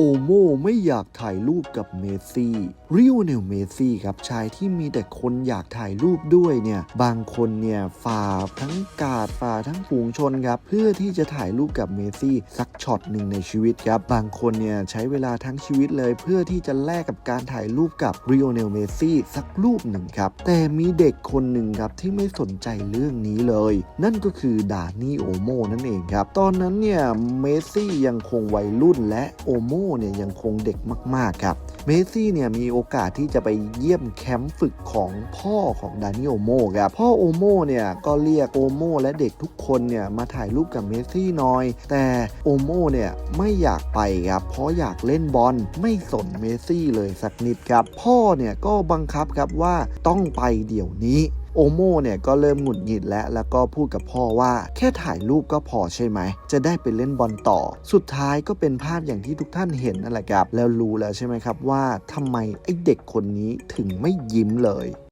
โอโมไม่อยากถ่ายรูปกับเมสซี่ริโอเนลเมสซี่ครับชายที่มีแต่คนอยากถ่ายรูปด้วยเนี่ยบางคนเนี่ยฝ่าทั้งกาดฝ่าทั้งฝูงชนครับเพื่อที่จะถ่ายรูปกับเมสซี่สักช็อตหนึ่งในชีวิตครับบางคนเนี่ยใช้เวลาทั้งชีวิตเลยเพื่อที่จะแลกกับการถ่ายรูปกับริโอเนลเมสซี่สักรูปหนึ่งครับแต่มีเด็กคนหนึ่งครับที่ไม่สนใจเรื่องนี้เลย นั่นก็คือดานี่โอโมนั่นเองครับตอนนั้นเนี่ยเมสซี่ยังคงวัยรุ่นและโอโมเนี่ยยังคงเด็กมาก ๆ ครับ เมสซี่เนี่ยมีโอกาสที่จะไปเยี่ยมแคมป์ฝึกของพ่อของดานี่โอโมครับพ่อโอโมเนี่ยก็เรียกโอโมและเด็กทุกคนเนี่ยมาถ่ายรูปกับเมสซี่หน่อย แต่โอโมเนี่ยไม่อยากไปครับเพราะอยากเล่นบอลไม่สนเมสซี่เลยสักนิดครับ พ่อเนี่ยก็บังคับครับว่าต้องไปเดี๋ยวนี้ โอโมเนี่ยก็เริ่มหงุดหงิดแล้วแล้วก็พูดกับพ่อว่า แค่ถ่ายรูปก็พอใช่ไหม จะได้ไปเล่นบอลต่อ สุดท้ายก็เป็นภาพอย่างที่ทุกท่านเห็นนั่นแหละครับ แล้วรู้แล้วใช่ไหมครับว่าทำไมไอ้เด็กคนนี้ถึงไม่ยิ้มเลย